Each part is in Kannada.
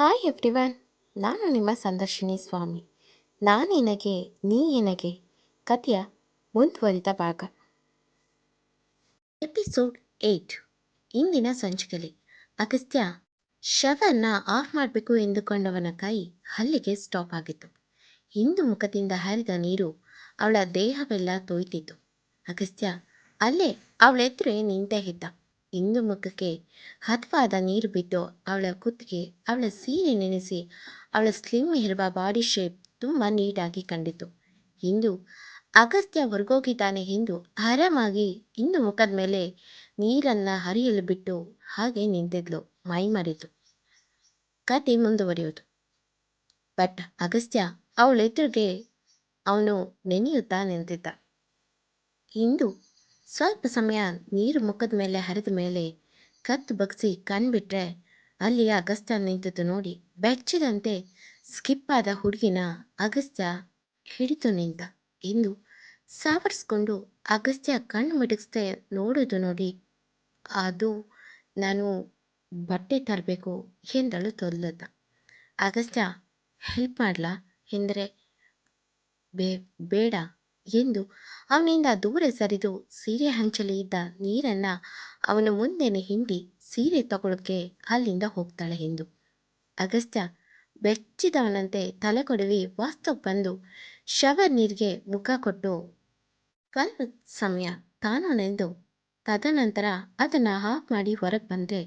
ಹಾಯ್ ಎವ್ರಿವನ್ ನಾನು ನಿಮ್ಮ ಸಂದರ್ಶಿನಿ ಸ್ವಾಮಿ. ನಾನೇನಗೆ ನೀ ಏನಗೆ ಕಥೆಯ ಮುಂದುವರಿದ ಭಾಗ. Episode eight. ಇಂದಿನ ಸಂಚಿಕೆಯಲ್ಲಿ ಅಗಸ್ತ್ಯ ಶವನ್ನ ಆಫ್ ಮಾಡಬೇಕು ಎಂದುಕೊಂಡವನ ಕೈ ಹಲ್ಲಿಗೆ ಸ್ಟಾಪ್ ಆಗಿತ್ತು. ಹಿಂದು ಮುಖದಿಂದ ಹರಿದ ನೀರು ಅವಳ ದೇಹವೆಲ್ಲ ತೋಯ್ತಿತ್ತು. ಅಗಸ್ತ್ಯ ಅಲ್ಲೇ ಅವಳೆದುರೇ ನಿಂತೇ ಇದ್ದ. ಇಂದು ಮುಖಕ್ಕೆ ಹದವಾದ ನೀರು ಬಿದ್ದು ಅವಳ ಕುತ್ತಿಗೆ ಅವಳ ಸೀರೆ ನೆನೆಸಿ ಅವಳ ಸ್ಲಿಮ್ ಇರುವ ಬಾಡಿ ಶೇಪ್ ತುಂಬ ನೀಟಾಗಿ ಕಂಡಿತು ಇಂದು ಅಗಸ್ತ್ಯ ಹೊರಗೋಗಿದ್ದಾನೆ ಎಂದು ಆರಾಮಾಗಿ ಇಂದು ಮುಖದ ಮೇಲೆ ನೀರನ್ನು ಹರಿಯಲು ಬಿಟ್ಟು ಹಾಗೆ ನಿಂತಿದ್ಲು ಮೈ ಮರೆತು ಕತೆ ಮುಂದುವರಿಯೋದು ಬಟ್ ಅಗಸ್ತ್ಯ ಅವಳೆದುರಿಗೆ ಅವನು ನೆನೆಯುತ್ತಾ ನಿಂತಿದ್ದ ಇಂದು ಸ್ವಲ್ಪ ಸಮಯ ನೀರು ಮುಖದ ಮೇಲೆ ಹರಿದ ಮೇಲೆ ಕತ್ತು ಬಗ್ಸಿ ಕಣ್ಬಿಟ್ರೆ ಅಲ್ಲಿ ಅಗಸ್ತ್ಯ ನಿಂತದ್ದು ನೋಡಿ ಬೆಚ್ಚಿದಂತೆ ಸ್ಕಿಪ್ ಆದ ಹುಡುಗಿನ ಅಗಸ್ತ್ಯ ಹಿಡಿದು ನಿಂತ ಎಂದು ಸಾವರ್ಸ್ಕೊಂಡು ಅಗಸ್ತ್ಯ ಕಣ್ಣು ಮಿಡಿಸ್ದೆ ನೋಡೋದು ನೋಡಿ, ಅದು ನಾನು ಬಟ್ಟೆ ತರಬೇಕು ಎಂದಳು ತೊಲ್ಲದ. ಅಗಸ್ತ್ಯ ಹೆಲ್ಪ್ ಮಾಡಲಾ? ಎಂದರೆ, ಬೇ, ಬೇಡ. ಎಂದು ಅವನಿಂದ ದೂರ ಸರಿದು ಸೀರೆ ಹಂಚಲಿ ಇದ್ದ ನೀರನ್ನ ಅವನ ಮುಂದೆನೆ ಹಿಂಡಿ ಸೀರೆ ತಗೊಳಕ್ಕೆ ಅಲ್ಲಿಂದ ಹೋಗ್ತಾಳೆ ಎಂದು. ಅಗಸ್ತ್ಯ ಬೆಚ್ಚಿದವನಂತೆ ತಲೆ ಕೊಡವಿ ವಾಸ್ತವ ಬಂದು ಶವರ್ ನೀರಿಗೆ ಮುಖ ಕೊಟ್ಟು ಸ್ವಲ್ಪ ಸಮಯ ತಾನು ನೆಂದು ತದನಂತರ ಅದನ್ನು ಆಫ್ ಮಾಡಿ ಹೊರಗೆ ಬಂದರೆ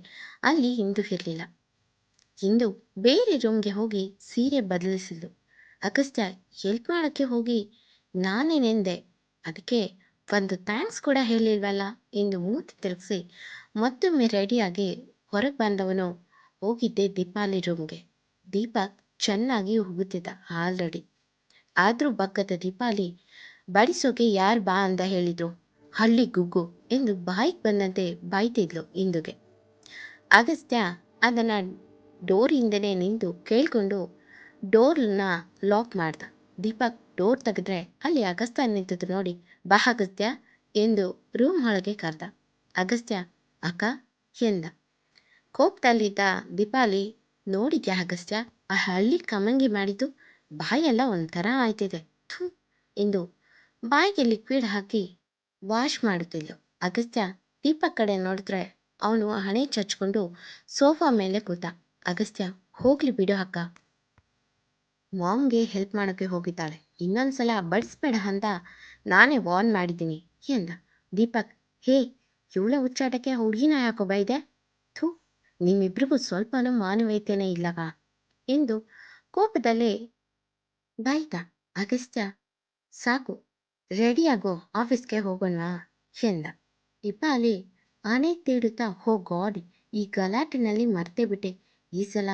ಅಲ್ಲಿ ಇಂದು ಇರಲಿಲ್ಲ. ಇಂದು ಬೇರೆ ರೂಮ್ಗೆ ಹೋಗಿ ಸೀರೆ ಬದಲಿಸಿದ್ಲು. ಅಗಸ್ತ್ಯ ಹೆಲ್ಪ್ ಮಾಡೋಕ್ಕೆ ಹೋಗಿ ನಾನೇ ನೆಂದೆ ಅದಕ್ಕೆ ಒಂದು ಥ್ಯಾಂಕ್ಸ್ ಕೂಡ ಹೇಳಿಲ್ವಲ್ಲ ಎಂದು ಮೂತಿ ತಿರುಗಿಸಿ ಮತ್ತೊಮ್ಮೆ ರೆಡಿಯಾಗಿ ಹೊರಗೆ ಬಂದವನು ಹೋಗಿದ್ದೆ ದೀಪಾಲಿ ರೂಮ್ಗೆ. ದೀಪಕ್ ಚೆನ್ನಾಗಿ ಹೋಗುತ್ತಿದ್ದ ಆಲ್ರೆಡಿ. ಆದರೂ ಬಗ್ಗದ ದೀಪಾಲಿ, ಬಡಿಸೋಕೆ ಯಾರು ಬಾ ಅಂತ ಹೇಳಿದ್ರು. ಹಳ್ಳಿ ಗುಗ್ಗು ಎಂದು ಬಾಯಿಗೆ ಬಂದಂತೆ ಬಾಯ್ತಿದ್ಲು ಇಂದುಗೆ. ಅಗಸ್ತ್ಯ ಅದನ್ನು ಡೋರಿಂದನೇ ನಿಂತು ಕೇಳಿಕೊಂಡು ಡೋರ್ನ ಲಾಕ್ ಮಾಡ್ದ. ದೀಪಕ್ ಡೋರ್ ತೆಗೆದ್ರೆ ಅಲ್ಲಿ ಅಗಸ್ತ್ಯ ನಿಂತಿದ್ದು ನೋಡಿ. ಬಾ ಅಗಸ್ತ್ಯ, ಎಂದು ರೂಮ್ ಒಳಗೆ ಕರೆದ. ಅಗಸ್ತ್ಯ, ಅಕ್ಕ, ಎಂದ. ಕೋಪದಲ್ಲಿದ್ದ ದೀಪಾಲಿ, ನೋಡಿದ್ಯಾ ಅಗಸ್ತ್ಯ? ಆ ಹಳ್ಳಿ ಕಮಂಗಿ ಮಾಡಿದ್ದು ಬಾಯೆಲ್ಲ ಒಂಥರ ಆಯ್ತಿದೆ. ಥೂ, ಎಂದು ಬಾಯಿಗೆ ಲಿಕ್ವಿಡ್ ಹಾಕಿ ವಾಶ್ ಮಾಡುತ್ತಿದ್ಲು. ಅಗಸ್ತ್ಯ ದೀಪ ಕಡೆ ನೋಡಿದ್ರೆ ಅವನು ಹಣೆ ಚಚ್ಕೊಂಡು ಸೋಫಾ ಮೇಲೆ ಕೂತ. ಅಗಸ್ತ್ಯ, ಹೋಗ್ಲಿ ಬಿಡು ಅಕ್ಕ. ಮಾಮ್ಗೆ ಹೆಲ್ಪ್ ಮಾಡೋಕ್ಕೆ ಹೋಗಿದ್ದಾಳೆ. ಇನ್ನೊಂದ್ಸಲ ಬಡಿಸ್ಬೇಡ ಅಂತ ನಾನೇ ವಾರ್ನ್ ಮಾಡಿದ್ದೀನಿ ಎಂದ. ದೀಪಕ್, ಹೇ, ಇವಳ ಹುಚ್ಚಾಟಕ್ಕೆ ಹುಡುಗಿನ ಯಾಕೋ ಬೈದೆ? ಥೂ, ನಿಮ್ಮಿಬ್ರಿಗೂ ಸ್ವಲ್ಪನೂ ಮಾನವೀಯತೆಯೇ ಇಲ್ಲವ? ಎಂದು ಕೋಪದಲ್ಲಿ, ಬೈದ, ಅಗಸ್ತ್ಯ, ಸಾಕು ರೆಡಿಯಾಗೋ ಆಫೀಸ್ಗೆ ಹೋಗೋಣ ಎಂದ. ದೀಪಾಲಿ ಆನೆ ತೀಡುತ್ತಾ, ಹೋ ಗಾಡ್, ಈ ಗಲಾಟಿನಲ್ಲಿ ಮರ್ತೇ ಬಿಟ್ಟೆ. ಈ ಸಲ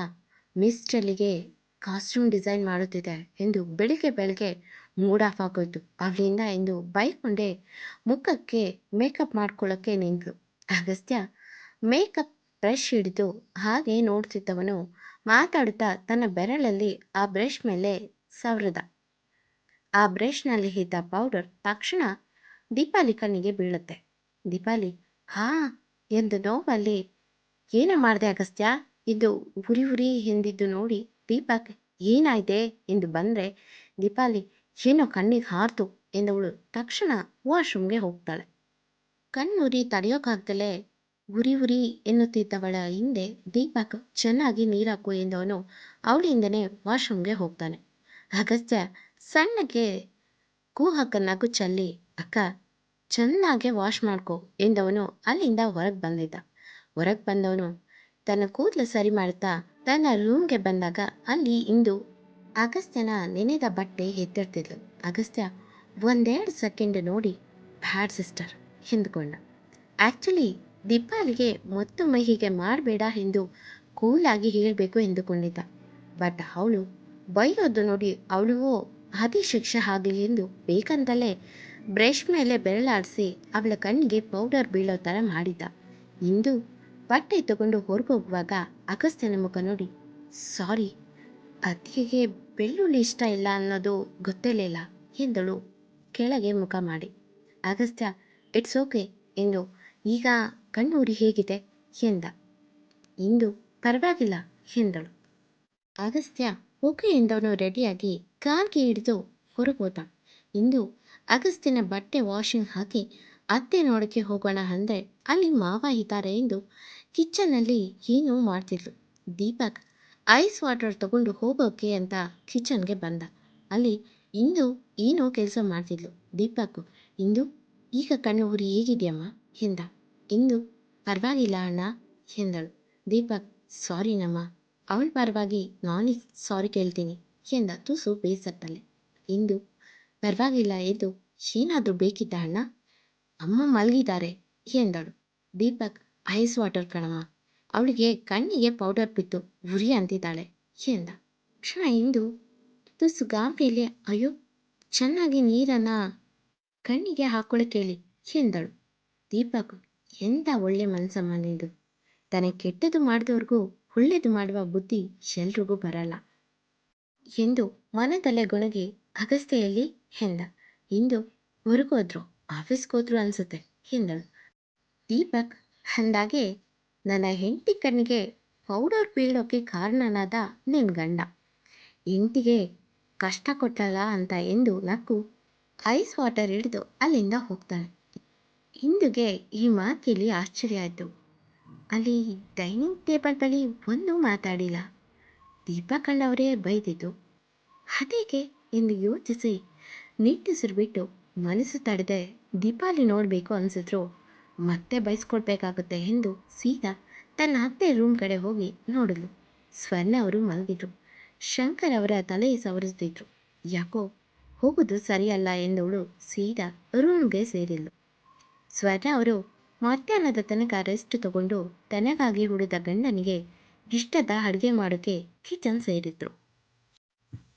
ಮಿಸ್ಟ್ರಲ್ಲಿಗೆ ಕಾಸ್ಟ್ಯೂಮ್ ಡಿಸೈನ್ ಮಾಡುತ್ತಿದೆ ಎಂದು ಬೆಳಿಗ್ಗೆ ಬೆಳಗ್ಗೆ ಮೂಡ್ ಆಫ್ ಆಗೋಯ್ತು ಅವಳಿಂದ ಎಂದು ಬೈಕೊಂಡೆ ಮುಖಕ್ಕೆ ಮೇಕಪ್ ಮಾಡ್ಕೊಳ್ಳೋಕ್ಕೆ ನಿಂತಳು. ಅಗಸ್ತ್ಯ ಮೇಕಪ್ ಬ್ರಷ್ ಹಿಡಿದು ಹಾಗೆ ನೋಡ್ತಿದ್ದವನು ಮಾತಾಡುತ್ತಾ ತನ್ನ ಬೆರಳಲ್ಲಿ ಆ ಬ್ರಷ್ ಮೇಲೆ ಸವರದ. ಆ ಬ್ರಷ್ನಲ್ಲಿ ಇದ್ದ ಪೌಡರ್ ತಕ್ಷಣ ದೀಪಾಲಿ ಕಣ್ಣಿಗೆ ಬೀಳುತ್ತೆ. ದೀಪಾಲಿ, ಹಾ, ಎಂದು ನೋವಲ್ಲಿ, ಏನು ಮಾಡಿದೆ ಅಗಸ್ತ್ಯ? ಇದು ಉರಿ ಉರಿ ಎಂದಿದ್ದು ನೋಡಿ ದೀಪಕ್ ಏನಾಯ್ತೆ ಎಂದು ಬಂದರೆ, ದೀಪಾಲಿ, ಏನೋ ಕಣ್ಣಿಗೆ ಹಾರ್ತು ಎಂದವಳು ತಕ್ಷಣ ವಾಶ್ರೂಮ್ಗೆ ಹೋಗ್ತಾಳೆ. ಕಣ್ಣುರಿ ತಡೆಯೋಕ್ಕಾಗ್ದಲೇ ಉರಿ ಉರಿ ಎನ್ನುತ್ತಿದ್ದವಳ ಹಿಂದೆ ದೀಪಕ್ ಚೆನ್ನಾಗಿ ನೀರಾಕು ಎಂದವನು ಅವಳಿಂದನೇ ವಾಶ್ರೂಮ್ಗೆ ಹೋಗ್ತಾನೆ. ಅಗಸ್ತ್ಯ ಸಣ್ಣಗೆ ಕೂಹಕ್ಕ ನಗು ಚಲ್ಲಿ, ಅಕ್ಕ, ಚೆನ್ನಾಗೆ ವಾಶ್ ಮಾಡ್ಕೊ ಎಂದವನು ಅಲ್ಲಿಂದ ಹೊರಗೆ ಬಂದಿದ್ದ. ಹೊರಗೆ ಬಂದವನು ತನ್ನ ಕೂದಲು ಸರಿ ಮಾಡುತ್ತಾ ತನ್ನ ರೂಮ್ಗೆ ಬಂದಾಗ ಅಲ್ಲಿ ಇಂದು ಅಗಸ್ತ್ಯನ ನೆನೆದ ಬಟ್ಟೆ ಎತ್ತಿರ್ತಿದ್ಲು ಅಗಸ್ತ್ಯ ಒಂದೆರಡು ಸೆಕೆಂಡ್ ನೋಡಿ, ಬ್ಯಾಡ್ ಸಿಸ್ಟರ್, ಎಂದುಕೊಂಡ. ಆ್ಯಕ್ಚುಲಿ ದೀಪಾಲಿಗೆ ಮತ್ತು ಮಹಿಗೆ ಮಾಡಬೇಡ ಎಂದು ಕೂಲಾಗಿ ಹೇಳಬೇಕು ಎಂದುಕೊಂಡಿದ್ದ. ಬಟ್ ಅವಳು ಬೈಯೋದು ನೋಡಿ ಅವಳಿಗೂ ಅದೇ ಶಿಕ್ಷೆ ಆಗಲಿ ಎಂದು ಬೇಕಂತಲೇ ಬ್ರಷ್ ಮೇಲೆ ಬೆರಳಾಡಿಸಿ ಅವಳ ಕಣ್ಣಿಗೆ ಪೌಡರ್ ಬೀಳೋ ಥರ ಮಾಡಿದ್ದ. ಇಂದು ಬಟ್ಟೆ ತಗೊಂಡು ಹೊರಗೋಗುವಾಗ ಅಗಸ್ತ್ಯನ ಮುಖ ನೋಡಿ, ಸಾರಿ, ಅತ್ತಿಗೆಗೆ ಬೆಳ್ಳುಳ್ಳಿ ಇಷ್ಟ ಇಲ್ಲ ಅನ್ನೋದು ಗೊತ್ತಿರಲಿಲ್ಲ ಎಂದಳು. ಕೆಳಗೆ ಮುಖ ಮಾಡಿ, ಅಗಸ್ತ್ಯ ಇಟ್ಸ್ ಓಕೆ ಎಂದು ಈಗ ಕಣ್ಣೂರಿ ಹೇಗಿದೆ, ಎಂದ. ಇಂದು ಪರವಾಗಿಲ್ಲ, ಎಂದಳು. ಅಗಸ್ತ್ಯ ಓಕೆ ಎಂದವನು ರೆಡಿಯಾಗಿ ಕಾರ್ಗೆ ಹಿಡಿದು ಹೊರಗೋದ. ಇಂದು ಅಗಸ್ತ್ಯನ ಬಟ್ಟೆ ವಾಷಿಂಗ್ ಹಾಕಿ ಅತ್ತೆ ನೋಡೋಕ್ಕೆ ಹೋಗೋಣ ಅಂದರೆ ಅಲ್ಲಿ ಮಾವ ಇದ್ದಾರೆ ಎಂದು ಕಿಚನ್ನಲ್ಲಿ ಏನೋ ಮಾಡ್ತಿದ್ಲು ದೀಪಕ್, ಐಸ್ ವಾಟರ್ ತಗೊಂಡು ಹೋಗೋಕೆ ಅಂತ ಕಿಚನ್ಗೆ ಬಂದ. ಅಲ್ಲಿ ಇಂದು ಏನೋ ಕೆಲಸ ಮಾಡ್ತಿದ್ಲು. ದೀಪಕ್, ಇಂದು ಈಗ ಕಣ್ಣು ಉರಿ ಹೇಗಿದೆಯಮ್ಮ? ಎಂದ. ಇಂದು ಪರವಾಗಿಲ್ಲ ಅಣ್ಣ, ಎಂದಳು. ದೀಪಕ್ ಸಾರಿ ನಮ್ಮ. ಅವಳ ಪರವಾಗಿ ನಾನು ಸಾರಿ ಕೇಳ್ತೀನಿ, ಎಂದ ತುಸು ಬೇಸತ್ತಲೆ. ಇಂದು ಪರವಾಗಿಲ್ಲ ಎಂದು ಏನಾದರೂ ಬೇಕಿದ್ದ ಅಣ್ಣ? ಅಮ್ಮ ಮಲಗಿದ್ದಾರೆ, ಎಂದಳು. ದೀಪಕ್ ಐಸ್ ವಾಟರ್ ಕಣಮ್ಮ ಅವಳಿಗೆ ಕಣ್ಣಿಗೆ ಪೌಡರ್ ಬಿತ್ತು ಉರಿ ಅಂತಿದ್ದಾಳೆ. ಎಂದ. ಕ್ಷಣ ಇಂದು ತುಸು ಗಾಬರಿಯಲ್ಲಿ, ಅಯ್ಯೋ, ಚೆನ್ನಾಗಿ ನೀರನ್ನು ಕಣ್ಣಿಗೆ ಹಾಕೊಳ್ಳೋಕೆ ಕೇಳಿ, ಎಂದಳು. ದೀಪಕ್ ಎಂಥ ಒಳ್ಳೆ ಮನಸ್ಸಮ್ಮ ನಿಂದು. ತನಗೆ ಕೆಟ್ಟದ್ದು ಮಾಡಿದವ್ರಿಗೂ ಒಳ್ಳೇದು ಮಾಡುವ ಬುದ್ಧಿ ಎಲ್ರಿಗೂ ಬರಲ್ಲ ಎಂದು ಮನದಲ್ಲೇ ಗೊಣಗಿ ಅಗಸ್ತೆಯಲ್ಲಿ ಎಂದ. ಇಂದು ಹೊರಗೋದ್ರು, ಆಫೀಸ್ಗೋದ್ರು ಅನ್ಸುತ್ತೆ, ಎಂದಳು. ದೀಪಕ್ ಅಂದಾಗೆ ನನ್ನ ಹೆಂಡತಿ ಕಣ್ಣಿಗೆ ಪೌಡರ್ ಬೀಳೋಕ್ಕೆ ಕಾರಣನಾದ ನಿನ್ನ ಗಂಡ. ಹೆಂಡತಿಗೆ ಕಷ್ಟ ಕೊಟ್ಟಲ್ಲ ಅಂತ ಎಂದು ನಕ್ಕು ಐಸ್ ವಾಟರ್ ಹಿಡಿದು ಅಲ್ಲಿಂದ ಹೋಗ್ತಾಳೆ. ಇಂದುಗೆ ಈ ಮಾತಿಲಿ ಆಶ್ಚರ್ಯ ಆಯಿತು. ಅಲ್ಲಿ ಡೈನಿಂಗ್ ಟೇಬಲ್ ಬಳಿ ಒಂದೂ ಮಾತಾಡಿಲ್ಲ. ದೀಪ ಕಣ್ಣವರೇ ಬೈದಿದ್ದು. ಅದೇಕೆ ಎಂದು ಯೋಚಿಸಿ ನಿಟ್ಟುಸಿರು ಬಿಟ್ಟು ಮನಸ್ಸು ತಡೆದೆ ದೀಪಾಲಿ ನೋಡಬೇಕು ಅನಿಸಿದ್ರು. ಮತ್ತೆ ಬೈಸ್ಕೊಳ್ಬೇಕಾಗುತ್ತೆ ಎಂದು ಸೀದಾ ತನ್ನ ಅತ್ತೆ ರೂಮ್ ಕಡೆ ಹೋಗಿ ನೋಡಲು. ಸ್ವರ್ಣ ಅವರು ಮಲಗಿದ್ರು. ಶಂಕರ್ ಅವರ ತಲೆ ಸವರಿಸ್ತಿದ್ರು. ಯಾಕೋ, ಹೋಗೋದು ಸರಿಯಲ್ಲ ಎಂದವಳು ಸೀದಾ ರೂಮ್ಗೆ ಸೇರಿದ್ಲು. ಸ್ವರ್ಣ ಅವರು ಮಧ್ಯಾಹ್ನದ ತನಕ ರೆಸ್ಟ್ ತಗೊಂಡು ತನಗಾಗಿ ಹುಡಿದ ಗಂಡನಿಗೆ ಇಷ್ಟದ ಅಡುಗೆ ಮಾಡೋಕ್ಕೆ ಕಿಚನ್ ಸೇರಿದ್ರು.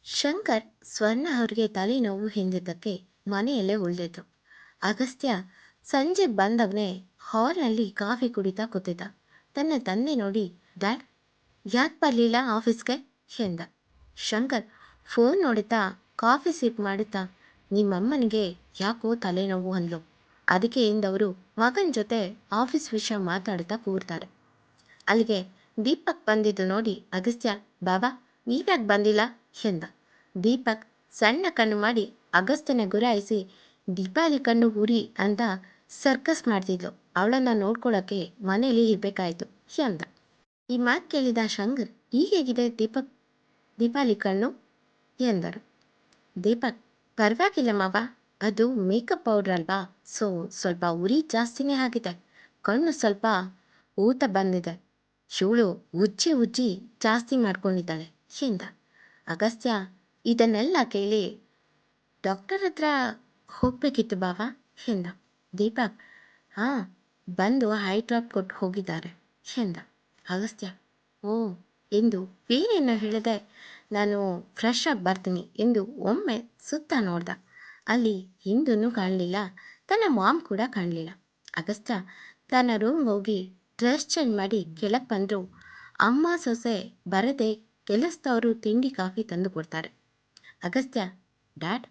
ಶಂಕರ್ ಸ್ವರ್ಣ ಅವರಿಗೆ ತಲೆನೋವು ಹಿಂದಿದ್ದಕ್ಕೆ ಮನೆಯಲ್ಲೇ ಉಳಿದಿದ್ರು. ಅಗಸ್ತ್ಯ ಸಂಜೆ ಬಂದವನೇ ಹಾಲ್ನಲ್ಲಿ ಕಾಫಿ ಕುಡಿತಾ ಕೂತಿದ್ದ. ತನ್ನ ತಂದೆ ನೋಡಿ, ಡ್ಯಾಡ್, ಯಾಕೆ ಬರಲಿಲ್ಲ ಆಫೀಸ್ಗೆ? ಎಂದ. ಶಂಕರ್, ಫೋನ್ ನೋಡುತ್ತಾ ಕಾಫಿ ಸಿಪ್ ಮಾಡುತ್ತಾ ನಿಮ್ಮಮ್ಮನಿಗೆ ಯಾಕೋ ತಲೆನೋವು ಅಂದ್ಲು. ಅದಕ್ಕೆ ಇಂದವರು ಮಗನ ಜೊತೆ ಆಫೀಸ್ ವಿಷಯ ಮಾತಾಡ್ತಾ ಕೂರ್ತಾರೆ. ಅಲ್ಲಿಗೆ ದೀಪಕ್ ಬಂದಿದ್ದು ನೋಡಿ ಅಗಸ್ತ್ಯ, ಬಾಬಾ ನೀವ್ಯಾಕೆ ಬಂದಿಲ್ಲ? ಎಂದ. ದೀಪಕ್ ಸಣ್ಣ ಕಣ್ಣು ಮಾಡಿ ಅಗಸ್ತ್ಯನ ಗುರಾಯಿಸಿ, ದೀಪಾಲಿ ಕಣ್ಣು ಉರಿ ಅಂತ ಸರ್ಕಸ್ ಮಾಡ್ತಿದ್ಲು. ಅವಳನ್ನು ನೋಡ್ಕೊಳ್ಳೋಕ್ಕೆ ಮನೆಯಲ್ಲಿ ಇರಬೇಕಾಯ್ತು. ಎಂದ ಈ ಮಾತು ಕೇಳಿದ ಶಂಕರ್ ಹೇಗಿದೆ ದೀಪಕ್? ದೀಪಾಲಿ ಕಣ್ಣು? ಎಂದರು. ದೀಪಕ್, ಪರವಾಗಿಲ್ಲ ಮಾವ. ಅದು ಮೇಕಪ್ ಪೌಡ್ರ್ ಅಲ್ವಾ? ಸೊ, ಸ್ವಲ್ಪ ಉರಿ ಜಾಸ್ತಿನೇ ಆಗಿದೆ. ಕಣ್ಣು ಸ್ವಲ್ಪ ಊತ ಬಂದಿದೆ. ಶೂಳು ಉಜ್ಜಿ ಉಜ್ಜಿ ಜಾಸ್ತಿ ಮಾಡ್ಕೊಂಡಿದ್ದಾಳೆ. ಎಂದ ಅಗಸ್ತ್ಯ, ಇದನ್ನೆಲ್ಲ ಕೇಳಿ ಡಾಕ್ಟರ್ ಹತ್ರ ಹೋಗಬೇಕಿತ್ತು ಬಾವ ಎಂದ. ದೀಪಕ್, ಹಾಂ, ಬಂದು ಹೈ ಡ್ರಾಪ್ ಕೊಟ್ಟು ಹೋಗಿದ್ದಾರೆ. ಎಂದ? ಅಗಸ್ತ್ಯ. ಓ ಎಂದು ಬೇರೇನೋ ಹೇಳಿದೆ. ನಾನು ಫ್ರೆಶ್ ಆಗಿ ಬರ್ತೀನಿ ಎಂದು ಒಮ್ಮೆ ಸುತ್ತ ನೋಡ್ದ. ಅಲ್ಲಿ ಹಿಂದೂ ಕಾಣಲಿಲ್ಲ, ತನ್ನ ಮಾಮ್ ಕೂಡ ಕಾಣಲಿಲ್ಲ. ಅಗಸ್ತ್ಯ ತನ್ನ ರೂಮ್ ಹೋಗಿ ಡ್ರೆಸ್ ಚೇಂಜ್ ಮಾಡಿ ಕೆಳಗೆ ಬಂದರು. ಅಮ್ಮ ಸೊಸೆ ಬರದೆ ಕೆಲಸದವರು ತಿಂಡಿ, ಕಾಫಿ ತಂದು ಕೊಡ್ತಾರೆ. ಅಗಸ್ತ್ಯ, ಡ್ಯಾಡ್,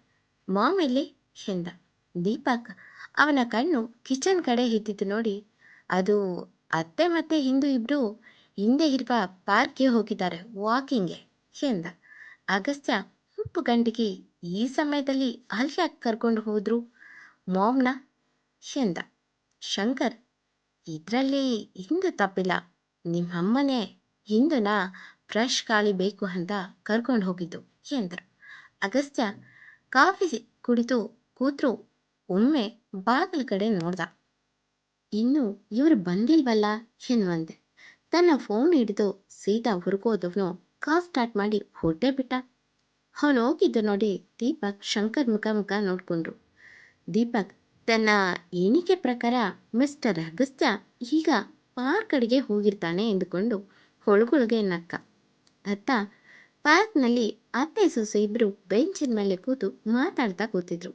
ಮಾಮ್ ಎಲ್ಲಿ? ಎಂದ. ದೀಪಕ್ ಅವನ ಕಣ್ಣು ಕಿಚನ್ ಕಡೆ ಇದ್ದಿದ್ದು ನೋಡಿ. ಅದು ಅತ್ತೆ ಮತ್ತೆ ಹಿಂದು ಇಬ್ಬರು ಹಿಂದೆ ಇರುವ ಪಾರ್ಕ್ಗೆ ಹೋಗಿದ್ದಾರೆ, ವಾಕಿಂಗ್ಗೆ ಎಂದ. ಅಗಸ್ತ್ಯ ಉಪ್ಪು ಗಂಟಿಗೆ ಈ ಸಮಯದಲ್ಲಿ ಅಲ್ಲಿ ಯಾಕೆ ಕರ್ಕೊಂಡು ಹೋದ್ರು? ಮಾಮ್ನ ಎಂದ. ಶಂಕರ್, ಇದರಲ್ಲಿ ಹಿಂದು ತಪ್ಪಿಲ್ಲ ನಿಮ್ಮ ಅಮ್ಮನೇ ಹಿಂದುನ ಫ್ರೆಶ್ ಗಾಳಿ ಬೇಕು ಅಂತ ಕರ್ಕೊಂಡು ಹೋಗಿದ್ದು ಎಂದರು. ಅಗಸ್ತ್ಯ ಕಾಫಿ ಕುಡಿದು ಕೂತ್ರು ಒಮ್ಮೆ ಬಾಗಿಲ ಕಡೆ ನೋಡ್ದ. ಇನ್ನು ಇವರು ಬಂದಿಲ್ವಲ್ಲ ಎನ್ನುವಂತೆ ತನ್ನ ಫೋನ್ ಹಿಡಿದು ಸೀದಾ ಹೊರಗೋದವನು ಕಾಫ್ ಸ್ಟಾರ್ಟ್ ಮಾಡಿ ಹೊಟ್ಟೆ ಬಿಟ್ಟ. ಅವನು ಹೋಗಿದ್ದು ನೋಡಿ ದೀಪಕ್ ಶಂಕರ್ ಮುಖ ಮುಖ ನೋಡಿಕೊಂಡ್ರು. ದೀಪಕ್ ತನ್ನ ಎಣಿಕೆ ಪ್ರಕಾರ ಮಿಸ್ಟರ್ ಅಗಸ್ತ್ಯ ಈಗ ಪಾರ್ಕ್ ಅಡಿಗೆ ಹೋಗಿರ್ತಾನೆ ಎಂದುಕೊಂಡು ಹೊಳಗೊಳಗೆ ನಕ್ಕ. ಅತ್ತ ಪಾರ್ಕ್ನಲ್ಲಿ ಅತ್ತೆ ಸೊಸೆ ಇಬ್ಬರು ಬೆಂಚಿನ ಮೇಲೆ ಕೂತು ಮಾತಾಡ್ತಾ ಕೂತಿದ್ರು.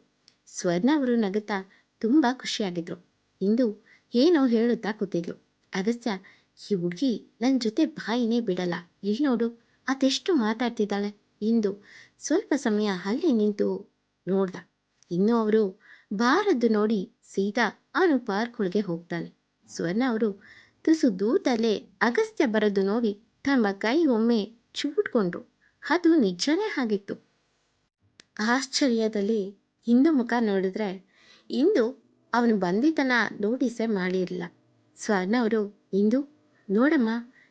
ಸ್ವರ್ಣ ಅವರು ನಗುತ್ತಾ ತುಂಬ ಖುಷಿಯಾಗಿದ್ರು. ಇಂದು ಏನೋ ಹೇಳುತ್ತಾ ಕೂತಿದ್ಲು ಅಗಸ್ತ್ಯ ಈ ಹುಡುಗಿ ನನ್ನ ಜೊತೆ ಬಾಯಿನೇ ಬಿಡಲ್ಲ. ಇಲ್ಲಿ ನೋಡು, ಅದೆಷ್ಟು ಮಾತಾಡ್ತಿದ್ದಾಳೆ. ಇಂದು ಸ್ವಲ್ಪ ಸಮಯ ಅಲ್ಲಿ ನಿಂತು ನೋಡ್ದ. ಇನ್ನು ಅವರು ಬಾರದ್ದು ನೋಡಿ ಸೀದಾ ಅವನು ಪಾರ್ಕ್ ಒಳಗೆ ಹೋಗ್ತಾನೆ ಸ್ವರ್ಣ ಅವರು ತುಸು ದೂತಲ್ಲೇ ಅಗಸ್ತ್ಯ ಬರೋದು ನೋಡಿ ತಮ್ಮ ಕೈ ಒಮ್ಮೆ ಚೂಟ್ಕೊಂಡ್ರು. ಅದು ನಿಜನೇ ಆಗಿತ್ತು ಆಶ್ಚರ್ಯದಲ್ಲಿ ಇಂದು ಮುಖ ನೋಡಿದ್ರೆ ಇಂದು ಅವನು ಬಂದಿದ್ದನ್ನ ನೋಟಿಸೇ ಮಾಡಿರಲಿಲ್ಲ. ಸ್ವರ್ಣ ಅವರು, ಇಂದು ನೋಡಮ್ಮ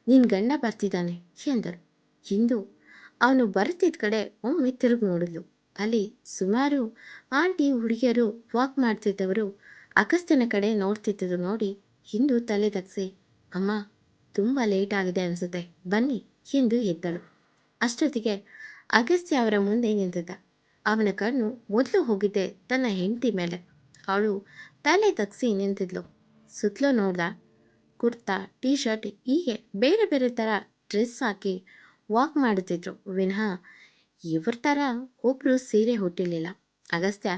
ನಿನ್ನ ಗಂಡ ಬರ್ತಿದ್ದಾನೆ ಎಂದರು. ಇಂದು ಅವನು ಬರ್ತಿದ್ದ ಕಡೆ ಒಮ್ಮೆ ತಿರುಗಿ ನೋಡಿದ್ಲು. ಅಲ್ಲಿ ಸುಮಾರು ಆಂಟಿ, ಹುಡುಗಿಯರು ವಾಕ್ ಮಾಡ್ತಿದ್ದವರು ಅಗಸ್ತ್ಯನ ಕಡೆ ನೋಡ್ತಿದ್ದದು ನೋಡಿ ಇಂದು ತಲೆ ತಗ್ಸಿ, ಅಮ್ಮ, ತುಂಬ ಲೇಟ್ ಆಗಿದೆ ಅನಿಸುತ್ತೆ, ಬನ್ನಿ ಎಂದು ಎದ್ದಳು. ಅಷ್ಟೊತ್ತಿಗೆ ಅಗಸ್ತ್ಯ ಅವರ ಮುಂದೆ ನಿಂತಿದ್ದ. ಅವನ ಕಣ್ಣು ಮೊದಲು ಹೋಗಿದ್ದೆ ತನ್ನ ಹೆಂಡತಿ ಮೇಲೆ. ಅವಳು ತಲೆ ತಗ್ಸಿ ನಿಂತಿದ್ಲು. ಸುತ್ತಲೂ ನೋಡ್ದ, ಕುರ್ತಾ ಟೀ ಶರ್ಟ್ ಹೀಗೆ ಬೇರೆ ಬೇರೆ ಥರ ಡ್ರೆಸ್ ಹಾಕಿ ವಾಕ್ ಮಾಡುತ್ತಿದ್ರು. ವಿನಃ ಇವ್ರ ಥರ ಒಬ್ಬರು ಸೀರೆ ಹುಟ್ಟಿರಲಿಲ್ಲ ಅಗಸ್ತ್ಯ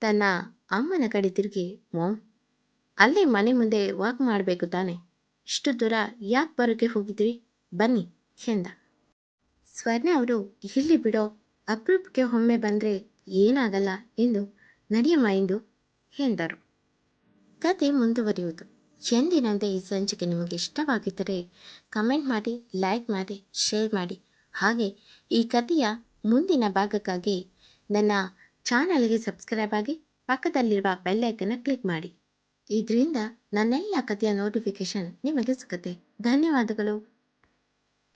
ತನ್ನ ಅಮ್ಮನ ಕಡೆ ತಿರುಗಿ ಮೋಮ್ ಅಲ್ಲೇ ಮನೆ ಮುಂದೆ ವಾಕ್ ಮಾಡಬೇಕು ತಾನೆ. ಇಷ್ಟು ದೂರ ಯಾಕೆ ಬರೋಕ್ಕೆ ಹೋಗಿದ್ರಿ? ಬನ್ನಿ, ಎಂದ. ಸ್ವರ್ಣ ಅವರು, ಇಲ್ಲಿ ಬಿಡೋ ಅಪರೂಪಕ್ಕೆ ಒಮ್ಮೆ ಬಂದರೆ ಏನಾಗಲ್ಲ ಎಂದು ನಡೆಯಮ್ಮ ಎಂದು ಎಂದರು. ಕತೆ ಮುಂದುವರಿಯುವುದು. ಎಂದಿನಂತೆ ಈ ಸಂಚಿಕೆ ನಿಮಗೆ ಇಷ್ಟವಾಗಿದ್ದರೆ ಕಮೆಂಟ್ ಮಾಡಿ, ಲೈಕ್ ಮಾಡಿ, ಶೇರ್ ಮಾಡಿ. ಹಾಗೆ ಈ ಕಥೆಯ ಮುಂದಿನ ಭಾಗಕ್ಕಾಗಿ ನನ್ನ ಚಾನಲ್ಗೆ ಸಬ್ಸ್ಕ್ರೈಬ್ ಆಗಿ ಪಕ್ಕದಲ್ಲಿರುವ ಬೆಲ್ಲೈಕನ್ನ ಕ್ಲಿಕ್ ಮಾಡಿ. ಇದರಿಂದ ನನ್ನೆಲ್ಲ ಕಥೆಯ ನೋಟಿಫಿಕೇಶನ್ ನಿಮಗೆ ಸಿಗುತ್ತೆ. ಧನ್ಯವಾದಗಳು.